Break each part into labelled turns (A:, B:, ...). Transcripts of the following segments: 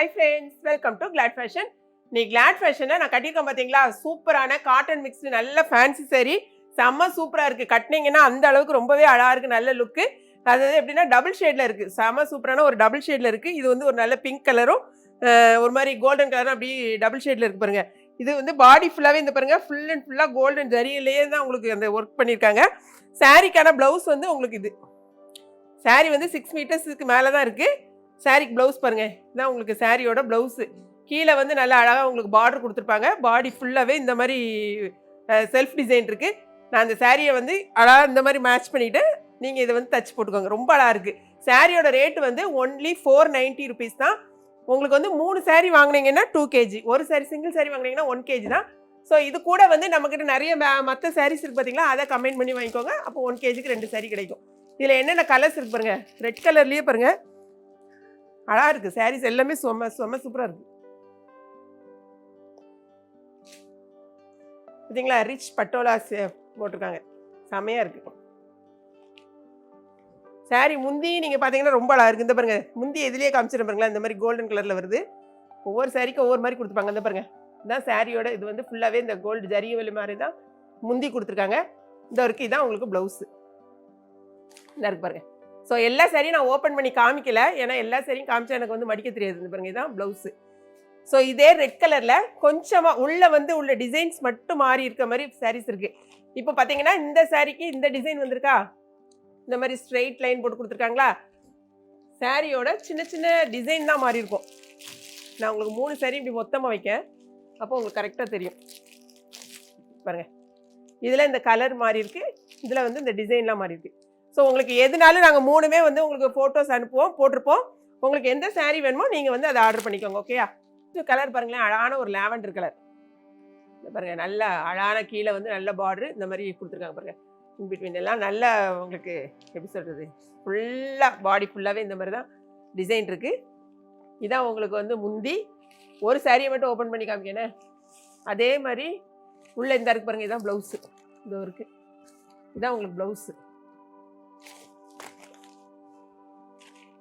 A: Hi friends welcome to Glad Fashion நீ Glad ஃபேஷனை நான் கட்டியிருக்கேன் பார்த்தீங்களா? சூப்பரான காட்டன் மிக்ஸ்டு நல்ல ஃபேன்சி சரி செம்ம சூப்பராக இருக்குது கட்டினீங்கன்னா அந்த அளவுக்கு ரொம்பவே அழகாக இருக்குது நல்ல லுக்கு அதாவது எப்படின்னா டபுள் ஷேடில் இருக்குது செம்ம சூப்பரான ஒரு டபுள் ஷேடில் இருக்குது இது வந்து ஒரு நல்ல பிங்க் கலரும் ஒரு மாதிரி கோல்டன் கலரும் அப்படி டபுள் ஷேடில் இருக்குது பாருங்கள் இது வந்து பாடி ஃபுல்லாகவே இந்த பாருங்கள் ஃபுல் அண்ட் ஃபுல்லாக கோல்டன் ஜரியிலேயே தான் உங்களுக்கு அந்த ஒர்க் பண்ணியிருக்காங்க. சாரிக்கான ப்ளவுஸ் வந்து உங்களுக்கு இது. Saree வந்து சிக்ஸ் மீட்டர்ஸுக்கு மேலே தான் இருக்குது சாரிக்கு ப்ளவுஸ் பாருங்க. இதான் உங்களுக்கு சாரியோட ப்ளவுஸு கீழே வந்து நல்லா அழகாக உங்களுக்கு பார்டர் கொடுத்துருப்பாங்க. பாடி ஃபுல்லாகவே இந்த மாதிரி செல்ஃப் டிசைன் இருக்குது நான் அந்த சாரியை வந்து அழகாக இந்த மாதிரி மேட்ச் பண்ணிவிட்டு நீங்கள் இதை வந்து தச்சு போட்டுக்கோங்க. ரொம்ப அழகாக இருக்குது சாரியோட ரேட்டு வந்து ஒன்லி ஃபோர் நைன்ட்டி ருபீஸ் தான். உங்களுக்கு வந்து மூணு saree வாங்குனீங்கன்னா டூ கேஜி ஒரு சாரி சிங்கிள் சாரி வாங்கினீங்கன்னா ஒன் கேஜி தான். ஸோ இது கூட வந்து நம்மக்கிட்ட நிறைய மற்ற சாரீஸ் இருக்குது பார்த்தீங்களா அதை கமெண்ட் பண்ணி வாங்கிக்கோங்க. அப்போ ஒன் கேஜிக்கு ரெண்டு saree கிடைக்கும். இதில் என்னென்ன கலர்ஸ் இருக்கு பாருங்கள் ரெட் கலர்லேயே பாருங்கள் அழகா இருக்கு. சாரீஸ் எல்லாமே செம்ம செம்ம சூப்பராக இருக்கு. பார்த்தீங்களா ரிச் பட்டோலா சே- போட்டிருக்காங்க. செமையாக இருக்கு. சாரி முந்தி நீங்கள் பார்த்தீங்கன்னா ரொம்ப அழகா இருக்கு. இந்த பாருங்க முந்தி எதுலேயே காமிச்சிடும் பாருங்களா இந்த மாதிரி கோல்டன் கலரில் வருது. ஒவ்வொரு சாரிக்கும் ஒவ்வொரு மாதிரி கொடுத்துருப்பாங்க. இந்த பாருங்க இதுதான் சாரியோட இது வந்து ஃபுல்லாகவே இந்த கோல்டு ஜரிய வலி மாதிரி தான் முந்தி கொடுத்துருக்காங்க. இந்த வரைக்கும் இதான் உங்களுக்கு ப்ளவுஸு இந்த இருக்கு பாருங்க. ஸோ எல்லா சரியும் நான் ஓப்பன் பண்ணி காமிக்கல. ஏன்னா எல்லா சரியும் காமிச்சா எனக்கு வந்து மடிக்க தெரியாது. இந்த பாருங்க இதான் ப்ளவுஸு ஸோ இதே ரெட் கலரில் கொஞ்சமாக உள்ளே வந்து உள்ள டிசைன்ஸ் மட்டும் மாறி இருக்க மாதிரி சாரீஸ் இருக்குது இப்போ பார்த்தீங்கன்னா இந்த சாரிக்கு இந்த டிசைன் வந்திருக்கா? இந்த மாதிரி ஸ்ட்ரெயிட் லைன் போட்டு கொடுத்துருக்காங்களா? சாரியோட சின்ன சின்ன டிசைன் தான் மாறி இருக்கும். நான் உங்களுக்கு மூணு சாரி இப்படி மொத்தமாக வைக்கேன். அப்போ உங்களுக்கு கரெக்டாக தெரியும். பாருங்கள் இதில் இந்த கலர் மாறி இருக்குது இதில் வந்து இந்த டிசைன்லாம் மாறி இருக்குது ஸோ உங்களுக்கு எதுனாலும் நாங்கள் மூணுமே வந்து உங்களுக்கு ஃபோட்டோஸ் அனுப்புவோம் போட்டிருப்போம். உங்களுக்கு எந்த சேரீ வேணுமோ நீங்கள் வந்து அதை ஆர்டர் பண்ணிக்கோங்க ஓகேயா கலர் பாருங்களேன் அழகான ஒரு லேவண்டர் கலர் பாருங்க நல்ல அழகான கீழே வந்து நல்ல பார்டர் இந்த மாதிரி கொடுத்துருக்காங்க பாருங்க. இன்பிட்வீன் எல்லாம் நல்ல உங்களுக்கு எப்படி சொல்கிறது ஃபுல்லாக பாடி ஃபுல்லாகவே இந்த மாதிரி தான் டிசைன் இருக்குது இதான் உங்களுக்கு வந்து முந்தி ஒரு சாரியை மட்டும் ஓப்பன் பண்ணி காமிக்கணே அதே மாதிரி உள்ளே இந்த இருக்கு பாருங்க இதான் ப்ளவுஸு இதோ இருக்குது இதான் உங்களுக்கு ப்ளவுஸு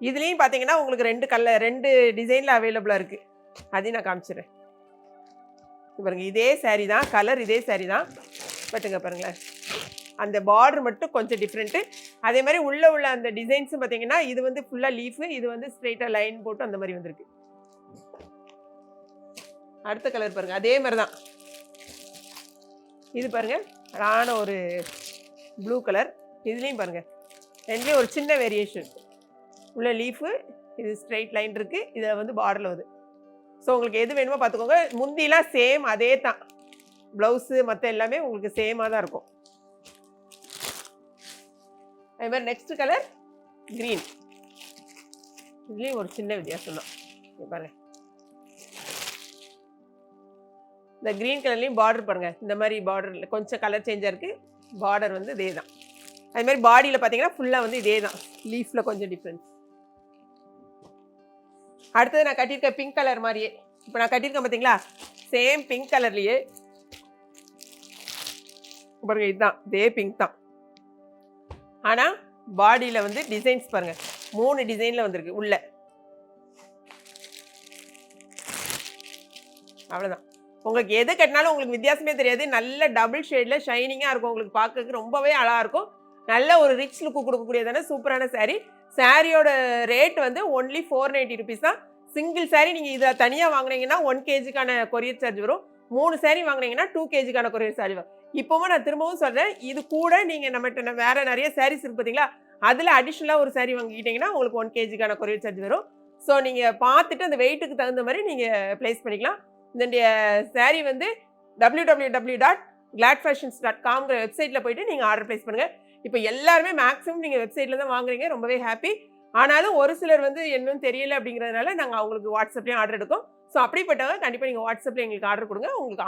A: இதுலேயும் பார்த்தீங்கன்னா உங்களுக்கு ரெண்டு கலர் ரெண்டு டிசைனில் அவைலபிளாக இருக்குது அதையும் நான் காமிச்சிடுறேன். பாருங்க இதே saree தான் கலர் இதே saree தான். பட்டுங்க பாருங்களேன். அந்த பார்டர் மட்டும் கொஞ்சம் டிஃப்ரெண்ட்டு அதே மாதிரி உள்ளே உள்ள அந்த டிசைன்ஸும் பார்த்தீங்கன்னா இது வந்து ஃபுல்லாக லீஃபு இது வந்து ஸ்ட்ரெயிட்டாக லைன் போட்டு அந்த மாதிரி வந்திருக்கு. அடுத்த கலர் பாருங்கள் அதே மாதிரி தான். இது பாருங்கள் அழகான ஒரு ப்ளூ கலர் இதுலேயும் பாருங்கள் ரெண்டுலேயும் ஒரு சின்ன வேரியேஷன் உள்ள லீஃபு இது ஸ்ட்ரெயிட் லைன் இருக்குது இதில் வந்து பார்டரில் வருது. ஸோ உங்களுக்கு எது வேணுமோ பார்த்துக்கோங்க முந்திலாம் சேம் அதே தான். ப்ளவுஸு மற்ற எல்லாமே உங்களுக்கு சேமாக தான் இருக்கும். அதே மாதிரி நெக்ஸ்ட் கலர் க்ரீன் இதுலேயும் ஒரு சின்ன வித்தியாசம் தான். பாருங்கள் இந்த க்ரீன் கலர்லேயும் பார்டர் பாருங்கள் இந்த மாதிரி பார்டரில் கொஞ்சம் கலர் சேஞ்சாக இருக்குது பார்டர் வந்து இதே தான். அதே மாதிரி பாடியில் பார்த்தீங்கன்னா ஃபுல்லாக வந்து இதே தான். லீஃபில் கொஞ்சம் டிஃப்ரென்ஸ் அடுத்தது நான் கட்டியிருக்க பிங்க் கலர் மாதிரியே. இப்போ நான் கட்டியிருக்கேன் பார்த்தீங்களா சேம் பிங்க் கலர்லேயே பாருங்க இதுதான். இதே பிங்க் தான். ஆனால் பாடியில் வந்து டிசைன்ஸ் பாருங்க. மூணு டிசைனில் வந்திருக்கு உள்ள. அவ்வளோதான் உங்களுக்கு எது கட்டினாலும் உங்களுக்கு வித்தியாசமே தெரியாது. நல்ல டபுள் ஷேடில் ஷைனிங்காக இருக்கும். உங்களுக்கு பார்க்கறதுக்கு ரொம்பவே அழகாக இருக்கும். நல்ல ஒரு ரிச் லுக்கு கொடுக்கக்கூடியதான சூப்பரான சேரீ சாரியோட ரேட் வந்து ஒன்லி ஃபோர் நைன்ட்டி ருபீஸ் தான். சிங்கிள் சாரீ நீங்கள் இதை தனியாக வாங்கினீங்கன்னா ஒன் கேஜிக்கான கொரியர் சார்ஜ் வரும். மூணு சாரீ வாங்குனீங்கன்னா டூ கேஜிக்கான கொரியர் சார்ஜ் வரும். இப்போவும் நான் திரும்பவும் சொல்கிறேன் இது கூட நீங்கள் நம்மகிட்ட வேறு நிறைய சாரீஸ் இருக்கு பார்த்தீங்களா அதில் அடிஷ்னலாக ஒரு சாரீ வாங்கிக்கிட்டிங்கன்னா உங்களுக்கு ஒன் கேஜிக்கான கொரியர் சார்ஜ் வரும். ஸோ நீங்கள் பார்த்துட்டு அந்த வெயிட்டுக்கு தகுந்த மாதிரி நீங்கள் ப்ளேஸ் பண்ணிக்கலாம். இதனுடைய சாரீ வந்து W W W dot Glad Fashions dot காம்ங்கிற வெப்சைட்டில் போயிட்டு நீங்கள் ஆர்டர் ப்ளேஸ் பண்ணுங்கள் இப்போ எல்லாருமே மேக்ஸிமம் நீங்கள் வெப்சைட்டில் தான் வாங்குறீங்க ரொம்பவே ஹாப்பி ஆனாலும் ஒரு சிலர் வந்து என்னன்னு தெரியல அப்படிங்கிறதுனால நாங்கள் அவங்களுக்கு வாட்ஸ்அப்லேயும் ஆர்டர் எடுக்கோம் ஸோ அப்படிப்பட்டவங்க கண்டிப்பாக நீங்கள் வாட்ஸ்அப்பில் எங்களுக்கு ஆர்டர் கொடுங்க. உங்களுக்கு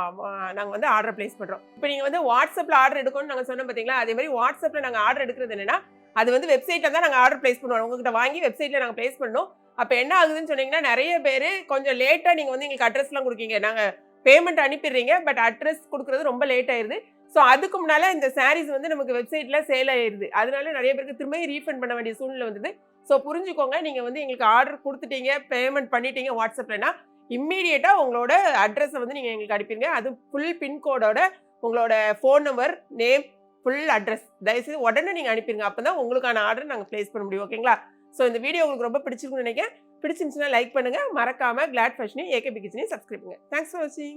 A: நாங்கள் வந்து ஆர்டர் ப்ளேஸ் பண்ணுறோம் இப்போ நீங்கள் வந்து வாட்ஸ்அப்பில் ஆர்டர் எடுக்கணும்னு நாங்கள் சொன்னோம் பார்த்தீங்களா அதே மாதிரி வாட்ஸ்அப்பில் நாங்கள் ஆர்டர் எடுக்கிறது என்னன்னா அது வந்து வெப்சைட்டில் தான் நாங்கள் ஆர்டர் ப்ளேஸ் பண்ணுவோம். உங்ககிட்ட வாங்கி வெப்சைட்டில் நாங்கள் ப்ளேஸ் பண்ணோம் அப்போ என்ன ஆகுதுன்னு சொன்னீங்கன்னா நிறைய பேர் கொஞ்சம் லேட்டாக நீங்கள் வந்து எங்களுக்கு அட்ரஸ்லாம் கொடுக்கீங்க. நாங்கள் பேமெண்ட் அனுப்பிடுறீங்க பட் அட்ரஸ் கொடுக்குறது ரொம்ப லேட் ஆயிடுது ஸோ அதுக்கு முன்னால் இந்த சாரீஸ் வந்து நமக்கு வெப்சைட்டில் சேல் ஆயிடுது அதனால நிறைய பேருக்கு திரும்ப ரீஃபண்ட் பண்ண வேண்டிய சூழ்நிலை வந்தது. ஸோ புரிஞ்சுக்கோங்க. நீங்கள் வந்து எங்களுக்கு ஆர்டர் கொடுத்துட்டீங்க பேமெண்ட் பண்ணிட்டீங்க வாட்ஸ்அப்லனா இம்மீடியட்டாக உங்களோட அட்ரஸை வந்து நீங்கள் எங்களுக்கு அனுப்பிடுங்க அது ஃபுல் பின்கோடோட உங்களோட phone number name full address தயவுசெய்து உடனே நீங்கள் அனுப்பிடுங்க அப்போ தான் உங்களுக்கான ஆர்டர் நாங்கள் ப்ளேஸ் பண்ண முடியும். ஓகேங்களா ஸோ இந்த வீடியோ உங்களுக்கு ரொம்ப பிடிச்சிருக்குன்னு நினைக்கிறேன். பிடிச்சிருந்துச்சுன்னா லைக் பண்ணுங்கள் மறக்காமல் கிளாட் ஃபேஷனையும் ஏகேபி கிச்சனையும் சப்ஸ்கிரைப் பண்ணுங்கள் தேங்க்ஸ் ஃபார் வாட்சிங்